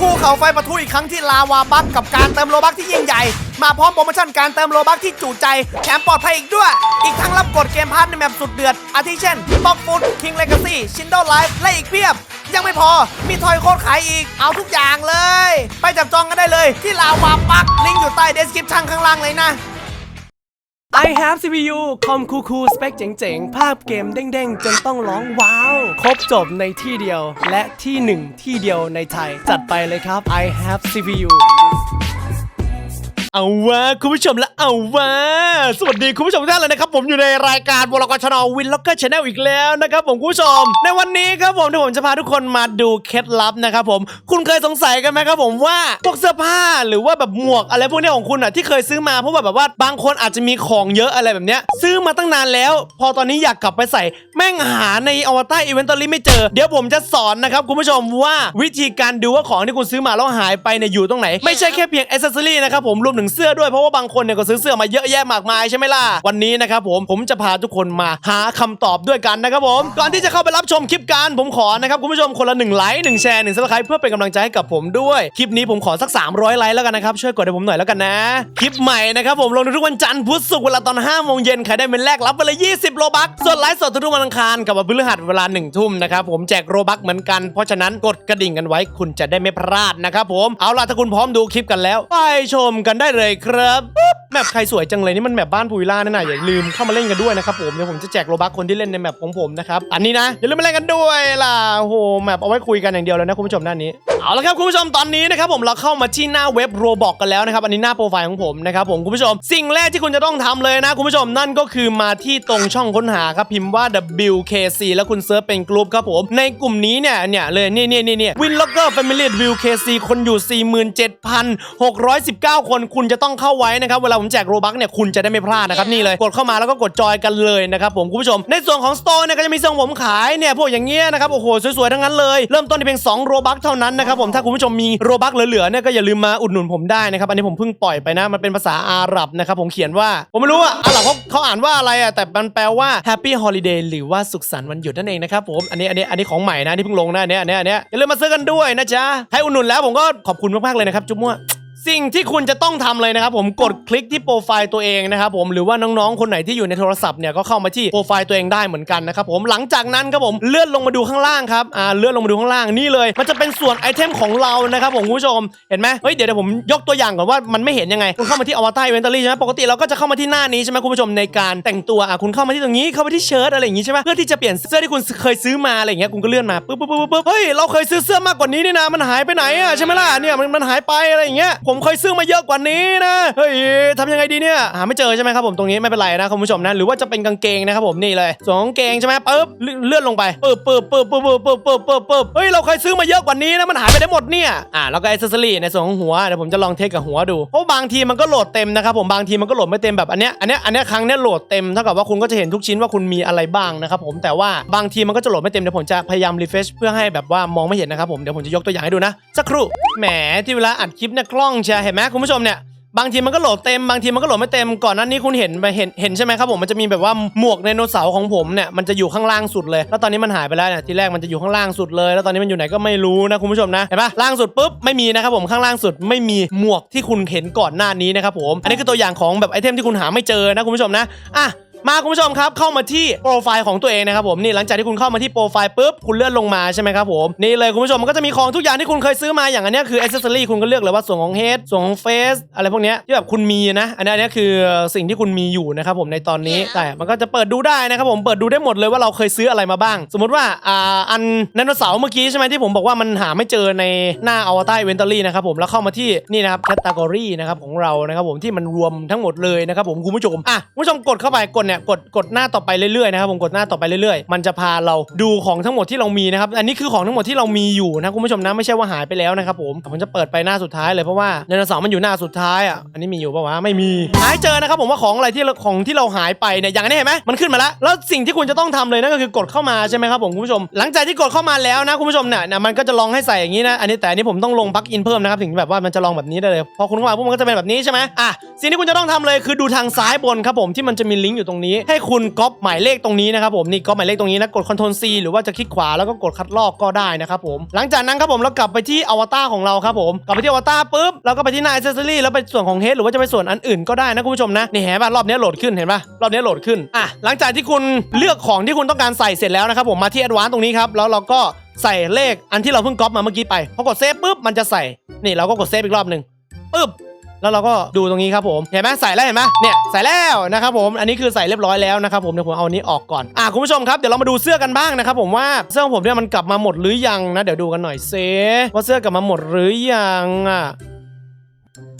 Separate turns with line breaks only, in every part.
ภูเขาไฟปะทุอีกครั้งที่ลาวาบัคกับการเติมโลบัคที่ยิ่งใหญ่ มาพร้อมโปรโมชั่นการเติมโลบัคที่จุใจแถมปลอดภัยอีกด้วย อีกทั้งรับกดเกมพาร์ทในแมปสุดเดือด อาทิเช่นบ็อกฟุตคิงเลกาซี่ชินโดไลฟ์และอีกเพียบ ยังไม่พอมีทอยโค้ดขายอีกเอาทุกอย่างเลย ไปจับจองกันได้เลยที่ลาวาบัคลิงก์อยู่ใต้เดสคริปชั่นข้างล่างเลยนะ
I have CPU คอมคูคูสเปคเจ๋งๆ ภาพเกมเด้งๆ จนต้องร้องว้าว ครบจบในที่เดียวและที่หนึ่งที่เดียวในไทย จัดไปเลยครับ I have CPU เอาวะคุณผู้ชมและเอาวะสวัสดีคุณผู้ชมทุกท่านเลยนะครับผมอยู่ในรายการบลกชนอวินล็อกเกอร์ชาแนลอีกแล้วนะครับผมคุณผู้ชม ในวันนี้ครับผมที่ผมจะพาทุกคนมาดูเคล็ดลับนะครับผมคุณเคยสงสัยกันไหมครับผมว่าพวกเสื้อผ้าหรือว่าแบบหมวกอะไรพวกนี้ของคุณอะที่เคยซื้อมาเพราะว่าแบบว่าบางคนอาจจะมีของเยอะอะไรแบบเนี้ยซื้อมาตั้งนานแล้ว พอตอนนี้อยากกลับไปใส่แม่งหาในอวตารอีเวนต์ตอรี่ไม่เจอเดี๋ยวผมจะสอนนะครับคุณผู้ชมว่าวิธีการดูว่าของที่คุณซื้อมาแล้วหายไปเนี่ยอยู่ตรงไหน ไม่ใช่แค่เพียงอ c เซอรี่นะครับผมรวมถึงเสื้อด้วยเพราะว่าบางคนเนี่ยก็ซื้อเสื้อมาเยอะแยะมากมายใช่ไหมล่ะวันนี้นะครับผมผมจะพาทุกคนมาหาคำตอบด้วยกันนะครับผมก่อนที่จะเข้าไปรับชมคลิปกันผมขอนะครับคุณผู้ชมคนละ1ไลค์1แชร์1ซับสไครป์เพื่อเป็นกำลังใจให้กับผมด้วยคลิปนี้ผมขอสัก 300 ไลค์แล้วกันนะครับช่วยกดให้ผมหน่อยแล้วกันนะคลิปใหม่นะครับผมลงทุกวันจันทร์พุธศุกร์เวลาตอน5โมงเย็นใครได้เป็นแรกรับไปเลย20 โลบักส่วนไลฟ์สดทุกวันอังคารกับวันพฤหัสเวลา1ทุ่มนะครับผมแจกโลบักเหมือนกันเพราะฉะนั้นกดกระดิ่งกันไว้คุณจะได้ไม่พลาดนะครับผมเอาล่ะถ้าคุณพร้อมดูคลิปกันแล้ว ไปชมกันได้เลยครับ ปุ๊บใครสวยจังเลยนี่มันแมปบ้านพูวิลล่านี่นะอย่าลืมเข้ามาเล่นกันด้วยนะครับผมเดี๋ยวผมจะแจกโลบักคนที่เล่นในแมปของผมนะครับอันนี้นะอย่าลืมมาเล่นกันด้วยล่ะโอ้โหแมปเอาไว้คุยกันอย่างเดียวเลยนะคุณผู้ชมหน้านี้เอาละครับคุณผู้ชมตอนนี้นะครับผมเราเข้ามาที่หน้าเว็บโรบอกกันแล้วนะครับอันนี้หน้าโปรไฟล์ของผมนะครับผมคุณผู้ชม สิ่งแรกที่คุณจะต้องทำเลยนะคุณผู้ชมนั่นก็คือมาที่ตรงช่องค้นหาครับพิมพ์ว่า WKC แล้วคุณเซิร์ชเป็นกลุ่มครับผมในกลุ่มนี้เนี่ยเนี่ยเลยนี่นี่นี่นี่วินล็อกเกอร์แฟมิลี่ WKC คนอยู่ 47,619 คนคุณจะต้องเข้าไว้นะครับเวลาผมแจกโรบักเนี่ยคุณจะได้ไม่พลาดนะครับนี่เลยกดเข้ามาแล้วก็กดจอยกันเลยนะครับผมคุณผู้ชมในส่วนของสโตร์เนี่ยก็จะมีส่วนผมขายเนี่ยพวกอย่างเงี้ยนะครับโอ้โหสวยๆทั้งนั้นเลยเริ่มต้นที่เพียง2โรบักเท่านั้นนะครับผมถ้าคุณผู้ชมมีโรบักเหลือๆเนี่ยก็อย่าลืมมาอุดหนุนผมได้นะครับอันนี้ผมเพิ่งปล่อยไปนะมันเป็นภาษาอาหรับนะครับผมเขียนว่าผมไม่รู้อะอาหรับเขาเขาอ่านว่าอะไรอะแต่มันแปลว่า Happy Holiday หรือว่าสุขสันต์วันหยุดนั่นเองนะครับผมอันนี้อันนี้อันนี้ของใหม่นะที่เพิ่งลงนะอันเนี้ยอันเนี้ยอันเนี้ยอย่าลืมมาซื้อกันด้วยนะจ๊ะให้อุดหนุนแล้วผมก็ขอบคุณมากๆเลยนะครับจุ๊บมั่ว สิ่งที่คุณจะต้องทำเลยนะครับผมกดคลิกที่โปรไฟล์ตัวเองนะครับผมหรือว่าน้องๆคนไหนที่อยู่ในโทรศัพท์เนี่ยก็เข้ามาที่โปรไฟล์ตัวเองได้เหมือนกันนะครับผมหลังจากนั้นครับผมเลื่อนลงมาดูข้างล่างครับอ่าเลื่อนลงมาดูข้างล่างนี่เลย มันจะเป็นส่วนไอเทมของเรานะครับผมคุณผู้ชมเห็นไหมเฮ้ยเดี๋ยวเดี๋ยวผมยกตัวอย่างก่อนว่ามันไม่เห็นยังไงคุณเข้ามาที่อวตารอเวนต์ใช่ไหมปกติเราก็จะเข้ามาที่หน้านี้ใช่ไหมคุณผู้ชมในการแต่งตัวอะคุณเข้ามาที่ตรงนี้เข้ามาที่เชิ้ตอะไรอย่างงี้ใช่ไหมเพื่อที่จะเปลี่ยนเสื้อที่คุณเคยซื้อมาอะไรอย่างเงี้ยคุณก็เลื่อนมาปึ๊บปึ๊บปึ๊บปึ๊บเฮ้ยเราเคยซื้อเสื้อมากกว่านี้นี่นะมันหายไปไหนอะใช่ไหมล่ะเนี่ยมันมันหายไปอะไรอย่างเงี้ยผมเคยซื้อมาเยอะกว่านี้นะเฮ้ยทำยังไงดีเนี่ยหาไม่เจอใช่ไหมครับผมตรงนี้ไม่เป็นไรนะคุณผู้ชมนะหรือว่าจะเป็นกางเกงนะครับผมนี่เลยส่วนกางเกงใช่ไหมปึ๊บเลื่อนลงไปปึ๊บปึ๊บปึ๊บปึ๊บปึ๊บปึ๊บปึ๊บปึ๊บเฮ้ยเราเคยซื้อมาเยอะกว่านี้นะมันหายไปได้หมดเนี่ยอะแล้วก็ไอเซอรี่ในส่วนของหัวเดี๋ยวผมจะลองเทสกับหัวดูเพราะบางทีมันก็โหลดเต็มนะครับผมบางทีมันก็โหลดไม่เต็มแบบอันเนี้ยอันเนี้ยอันเนี้ยครั้งเนี้ยโหลดเต็มเท่ากับว่าคุณก็จะเห็นทุกชิ้นว่าคุณมีอะไรบ้างนะครับผมแต่ว่าบางทีมันก็จะโหลดไม่เต็มเดี๋ยวผมจะพยายามรีเฟรชเพื่อให้แบบว่ามองไม่เห็นนะครับผมเดี๋ยวผมจะยกตัวอย่างให้ดูนะสักครู่แหมที่เวลาอัดคลิปเนี่ยกล้องเชียร์เห็นไหมคุณผู้ชมเนี่ยบางทีมันก็โหลดเต็มบางทีมันก็โหลดไม่เต็มก่อนหนั้นนี้คุณเห็นไปเห็นเห็นใช่ไหมครับผมมันจะมีแบบว่าหมวกไดโนเสาร์ของผมเนี่ยมันจะอยู่ข้างล่างสุดเลย แล้วตอนนี้มันหายไปแล้วเนี่ยทีแรกมันจะอยู่ข้างล่างสุดเลย แล้วตอนนี้มันอยู่ไหนก็ไม่รู้นะคุณผู้ชมนะเห็นปะล่างสุดปุ๊บไม่มีนะครับผมข้างล่างสุดไม่มีหมวกที่คุณเห็นก่อนหน้านี้นะครับผมอันนี้คือตัวอย่างของแบบไอเทมที่คุณหาไม่เจอนะคุณผู้ชมนะอะ มาคุณผู้ชมครับเข้ามาที่โปรไฟล์ของตัวเองนะครับผมนี่หลังจากที่คุณเข้ามาที่โปรไฟล์ปุ๊บคุณเลื่อนลงมาใช่ไหมครับผมนี่เลยคุณผู้ชมมันก็จะมีของทุกอย่างที่คุณเคยซื้อมาอย่างอันเนี้ยคืออ c เซสซอรี่คุณก็เลือกเลยว่าส่วนของเฮดส่วนของเฟสอะไรพวกเนี้ยที่แบบคุณมีนะ อันเนี้ยอันเนี้ยคือสิ่งที่คุณมีอยู่นะครับผมในตอนนี้แต่มันก็จะเปิดดูได้นะครับผมเปิดดูได้หมดเลยว่าเราเคยซื้ออะไรมาบ้าง สมมติว่าอ่าอันไดโนเสาร์เมื่อกี้ใช่ไหมที่ผมบอกว่ามันหาไม่เจอในหน้าอวตารเวนตอรี่นะครับผมแล้วเข้ามาที่นี่นะครับแคตตากรีนะครับของเรานะครับผมที่มันรวมทั้งหมดเลยนะครับผมคุณผู้ชมอะคุณผู้ชมกดเข้าไปกดเนี่ยกดกดหน้าต่อไปเรื่อยๆนะครับผมกดหน้าต่อไปเรื่อยๆ มันจะพาเราดูของทั้งหมดที่เรามีนะครับอันนี้คือของทั้งหมดที่เรามีอยู่นะคุณผู้ชมนะไม่ใช่ว่าหายไปแล้วนะครับผมผมจะเปิดไปหน้าสุดท้ายเลยเพราะว่าไดโนเสาร์มันอยู่หน้าสุดท้ายอะอันนี้มีอยู่ปะวะไม่มีหายเจอนะครับผมว่าของอะไรที่เราของที่เราหายไปเนี่ยอย่างนี้เห็นไหมมันขึ้นมาแล้วแล้วสิ่งที่คุณจะต้องทำเลยนั่นก็คือกดเข้ามาใช่ไหมครับผมคุณผู้ชม หลังจากที่กดเข้ามาแล้วนะคุณผู้ชมเนี่ยนะมันก็จะลองให้ใส่อย่างนี้นะอันนี้แต่อันนี้ผมต้องลงปลั๊กอินเพิ่มนะครับถึงแบบว่ามันจะลองแบบนี้ได้เลยพอคุณเข้ามาปุ๊บมันก็จะเป็นแบบนี้ใช่ไหมอะสิ่งที่คุณจะต้องทำเลยคือดูทางซ้ายบนครับผมที่มันจะมีลิงก์อยู่ตรงรงนี้ ให้คุณก๊อปหมายเลขตรงนี้นะครับผมนี่ก๊อปหมายเลขตรงนี้นะกด Ctrl C หรือว่าจะคลิกขวาแล้วก็กดคัดลอกก็ได้นะครับผมหลังจากนั้นครับผมเรากลับไปที่อวตารของเราครับผมกลับไปที่อวตารปุ๊บเราก็ไปที่หน้า accessory แล้วไปส่วนของเฮดหรือว่าจะไปส่วนอันอื่นก็ได้นะคุณผู้ชมนะนี่เห็นป่ะรอบนี้โหลดขึ้นเห็นป่ะรอบนี้โหลดขึ้นอะหลังจากที่คุณเลือกของที่คุณต้องการใส่เสร็จแล้วนะครับผมมาที่ advanced ตรงนี้ครับแล้วเราก็ใส่เลขอันที่เราเพิ่งก๊อปมาเมื่อกี้ไปพอกดเซฟปุ๊บมันจะใส่นี่เราก็กดเซฟอีกรอบหนึ่งปุ๊บ แล้วเราก็ดูตรงนี้ครับผมเห็นไหมใส่แล้วเห็นไหมเนี่ยใส่แล้วนะครับผมอันนี้คือใส่เรียบร้อยแล้วนะครับผมเดี๋ยวผมเอาอันนี้ออกก่อนอะคุณผู้ชมครับเดี๋ยวเรามาดูเสื้อกันบ้างนะครับผมว่าเสื้อของผมเนี่ยมันกลับมาหมดหรือยังนะเดี๋ยวดูกันหน่อยเซว่าเสื้อกลับมาหมดหรือยังอะ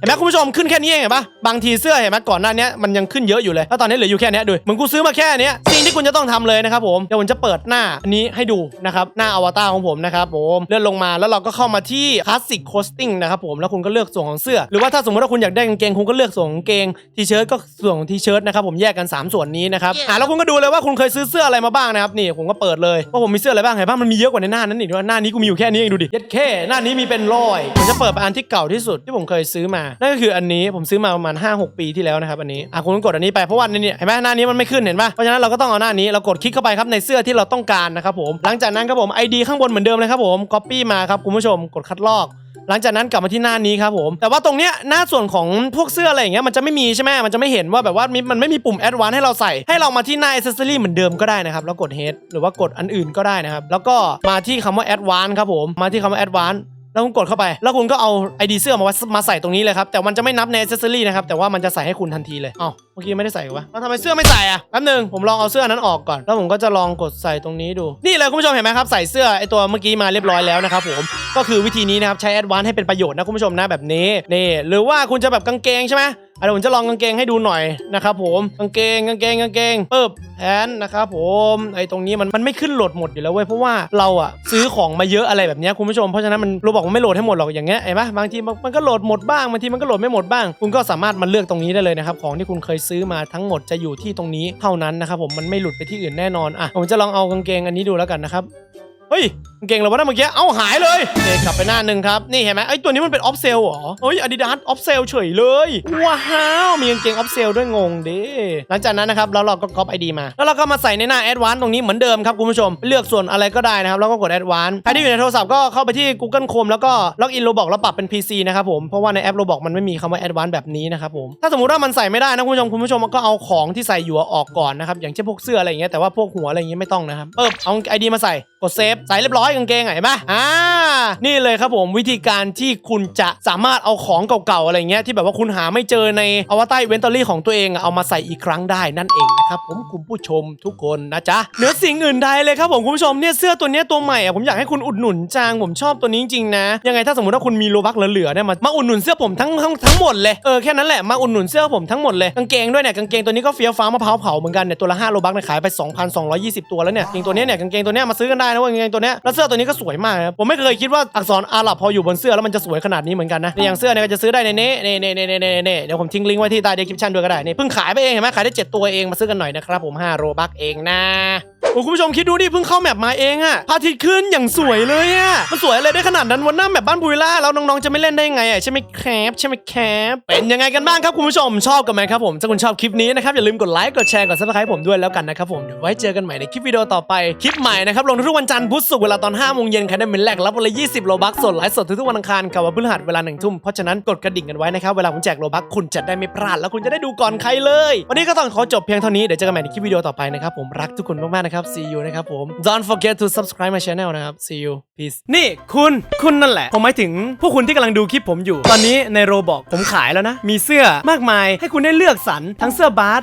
เห็นไหมคุณผู้ชมขึ้นแค่นี้เองเห็นปะบางทีเสื้อเห็นไหมก่อนหน้านี้มันยังขึ้นเยอะอยู่เลยแล้วตอนนี้เหลืออยู่แค่เนี้ยดูเหมือนกูซื้อมาแค่เนี้ยสิ่งที่คุณจะต้องทำเลยนะครับผมเดี๋ยวผมจะเปิดหน้าอันนี้ให้ดูนะครับหน้าอวตารของผมนะครับผมเลื่อนลงมาแล้วเราก็เข้ามาที่คลาสสิกโคสติ้งนะครับผมแล้วคุณก็เลือกส่วนของเสื้อ หรือว่าถ้าสมมติว่าคุณอยากได้กางเกงคุณก็เลือกส่วนของกางเกงทีเชิ้ตก็ส่วนของทีเชิ้ตนะครับผมแยกกันสามส่วนนี้นะครับอ่าแล้วคุณก็ดูเลยว่าคุณเคยซื้อเสื้ออะไรมาบ้างนะครับนี่ผมก็เปิดเลยว่าผมมีเสื้ออะไรบ้างเห็นปะมันมีเยอะกว่าในหน้านั้นอีกด้วยหน้านี้กูมีอยู่แค่นี้เองดูดิเย็ดแค่หน้านี้มีเป็นร้อยผมจะเปิดไปอันที่เก่าที่สุดที่ผมเคยซื้อมานั่นก็คืออันนี้ผมซื้อมาประมาณ5-6 ปีที่แล้วนะครับอันนี้อะคุณกดอันนี้ไปเพราะว่าในนี่เห็นไหมหน้านี้มันไม่ขึ้นเห็นปะเพราะฉะนั้นเราก็ต้องเอาหน้านี้เรากดคลิกเข้าไปครับในเสื้อที่เราต้องการนะครับผมหลังจากนั้นครับผม ID ข้างบนเหมือนเดิมเลยครับผม Copy มาครับคุณผู้ชมกดคัดลอกหลังจากนั้นกลับมาที่หน้านี้ครับผม แต่ว่าตรงเนี้ยหน้าส่วนของพวกเสื้ออะไรอย่างเงี้ยมันจะไม่มีใช่ไหมมันจะไม่เห็นว่าแบบว่ามันไม่มีปุ่ม add one ให้เราใส่ให้เรามาที่หน้า accessory เหมือนเดิมก็ได้นะครับแล้วกด head หรือว่ากดอันอื่นก็ได้นะครับแล้วก็มาที่คำว่า add one ครับผมมาที่คำว่า add one แล้วคุณกดเข้าไป แล้วคุณก็เอา ID เสื้อมาวัดมาใส่ตรงนี้เลยครับ แต่มันจะไม่นับใน accessory นะครับ แต่ว่ามันจะใส่ให้คุณทันทีเลย เอ้า มื่อกี้ไม่ได้ใส่วะแล้วทำไมเสื้อไม่ใส่อะแป๊บนึงผมลองเอาเสื้อนั้นออกก่อน แล้วผมก็จะลองกดใส่ตรงนี้ดู นี่เลยคุณผู้ชมเห็นไหมครับ ใส่เสื้อไอตัวเมื่อกี้มาเรียบร้อยแล้วนะครับผม ก็คือวิธีนี้นะครับใช้ advance ให้เป็นประโยชน์นะคุณผู้ชมนะแบบนี้ นี่ หรือว่าคุณจะแบบกางเกงใช่ไหมเดี๋ยวผมจะลองกางเกงให้ดูหน่อยนะครับผมกางเกงกางเกงกางเกงปึ๊บแพนนะครับผมไอ้ตรงนี้มันมันไม่ขึ้นโหลดหมดอยู่แล้วเว้ยเพราะว่าเราอะซื้อของมาเยอะอะไรแบบนี้คุณผู้ชมเพราะฉะนั้นมันราบอกว่าไม่โหลดให้หมดหรอกอย่างเงี้ยเห็นปะบางทีมันมันก็โหลดหมดบ้างบางทีมันก็โหลดไม่หมดบ้าง คุณก็สามารถมาเลือกตรงนี้ได้เลยนะครับของที่คุณเคยซื้อมาทั้งหมดจะอยู่ที่ตรงนี้เท่านั้นนะครับผมมันไม่หลุดไปที่อื่นแน่นอนอะผมจะลองเอากางเกงอันนี้ดูแล้วกันนะครับเฮ้ย เก่งเราวะนะเมื่อกี้ เอ้าหายเลยโอเคกลับไปหน้าหนึ่งครับ นี่เห็นไหมไอ้ตัวนี้มันเป็นออฟเซลเหรอเฮ้ยอาดิดาสออฟเซลเฉยเลย ว้าว มีกางเกงออฟเซลด้วยงงดิหลังจากนั้นนะครับแล้วเราก็ก๊อปไอดีมา แล้วเราก็มาใส่ในหน้าแอดวานตรงนี้เหมือนเดิมครับคุณผู้ชม เลือกส่วนอะไรก็ได้นะครับ แล้วก็กดแอดวานใครที่อยู่ในโทรศัพท์ก็เข้าไปที่ Google Chrome แล้วก็ล็อกอินโรบอกแล้วปรับเป็น PC นะครับผม เพราะว่าในแอปโรบอกมันไม่มีคำว่าแอดวานแบบนี้นะครับผม ถ้าสมมติว่ามันใส่ไม่ได้นะคุณผู้ชมคุณผู้ชมก็เอาของที่ใส่อยู่ออกก่อนนะครับอย่างเช่นพวกเสื้ออะไรอย่างเงี้ยแต่ว่าพวกหัวอะไรอย่างเงี้ยไม่ต้องนะครับเออเอาไอดีมาใส่กดเซฟใส่เรียบร้อยกางเกงอะเห็นปะอ่า นี่เลยครับผมวิธีการที่คุณจะสามารถเอาของเก่าๆอะไรเงี้ยที่แบบว่าคุณหาไม่เจอในอวตารเวนตอรี่ของตัวเองอะเอามาใส่อีกครั้งได้นั่นเองนะครับผมคุณผู้ชมทุกคนนะจ๊ะเหนือสิ่งอื่นใดเลยครับผมคุณผู้ชมเนี่ยเสื้อตัวเนี้ยตัวใหม่อะผมอยากให้คุณอุดหนุนจังผมชอบตัวนี้จริงๆนะ ยังไงถ้าสมมติว่าคุณมีโลบักเหลือๆเนี่ยมามาอุดหนุนเสื้อผมทั้งทั้งทั้งหมดเลยเออแค่นั้นแหละมาอุดหนุนเสื้อผมทั้งหมดเลยกางเกงด้วยเนี่ยกางเกงตัวนี้ก็เฟี้ยวฟ้ามะพร้าวเผาเหมือนกันเนี่ยตัวละ5โลบักเนี่ยขายไป 2,220 ตัวแล้วเนี่ยกางเกงตัวเนี้ยเนี่ยกางเกงตัวเนี้ยมาซื้อกันได้นะเว้ยกางเกงตัวเนี้ยแล้วเสื้อตัวนี้ก็สวยมากนะผมไม่เคยคิดว่าอักษรอาหรับพออยู่บนเสื้อแล้วมันจะสวยขนาดนี้เหมือนกันนะอย่างเสื้อเนี่ยก็จะซื้อได้ในนี้นี่นี่นี่นี่นี่นี่เดี๋ยวผมทิ้งลิงก์ไว้ที่ใต้ดีคริปชั่นด้วยก็ได้นี่เพิ่งขายไปเองเห็นไหมขายได้เจ็ดตัวเองมาซื้อกันหน่อยนะครับผม5โรบักเองนะ โอ้คุณผู้ชมคิดดูดิเพิ่งเข้าแมปมาเองอะพระอาทิตย์ขึ้นอย่างสวยเลยอะมันสวยอะไรได้ขนาดนั้นวันหน้าแมปบ้านบุยล่าแล้วน้องๆจะไม่เล่นได้ไงอะใช่ไหมแคปใช่ไหมแคปเป็นยังไงกันบ้างครับคุณผู้ชมชอบกันไหมครับผมถ้าคุณชอบคลิปนี้นะครับอย่าลืมกดไลค์กดแชร์กดซับสไครต์ผมด้วยแล้วกันนะครับผมเดี๋ยวไว้เจอกันใหม่ในคลิปวิดีโอต่อไปคลิปใหม่นะครับลงทุกวันจันทร์พุธศุกร์เวลาตอน5โมงเย็นใครได้เป็นแรกรับวันละ20โลบักสดไลฟ์สดทุกวันอังคารกับวันพฤหัสเวลาหนึ่งทุ่มเพราะฉะนั้นกดกระดิ่งกันไว้นะครับเวลาผมแจกโลบักคุณจะได้ไม่พลาดแล้วคุณจะได้ดูก่อนใครเลย วันนี้ก็ต้องขอจบเพียงเท่านี้เดี๋ยวเจอกันใหม่ในคลิปวิดีโอต่อไปนะครับผมรักทุกคนมากๆนะครับ see you นะครับผม don't forget to subscribe my channel นะครับ see you peace นี่คุณคุณนั่นแหละ ผมหมายถึงพวกคุณที่กำลังดูคลิปผมอยู่ ตอนนี้ในโรบอกผมขายแล้วนะ มีเสื้อมากมายให้คุณได้เลือกสรรทั้งเสื้อบาส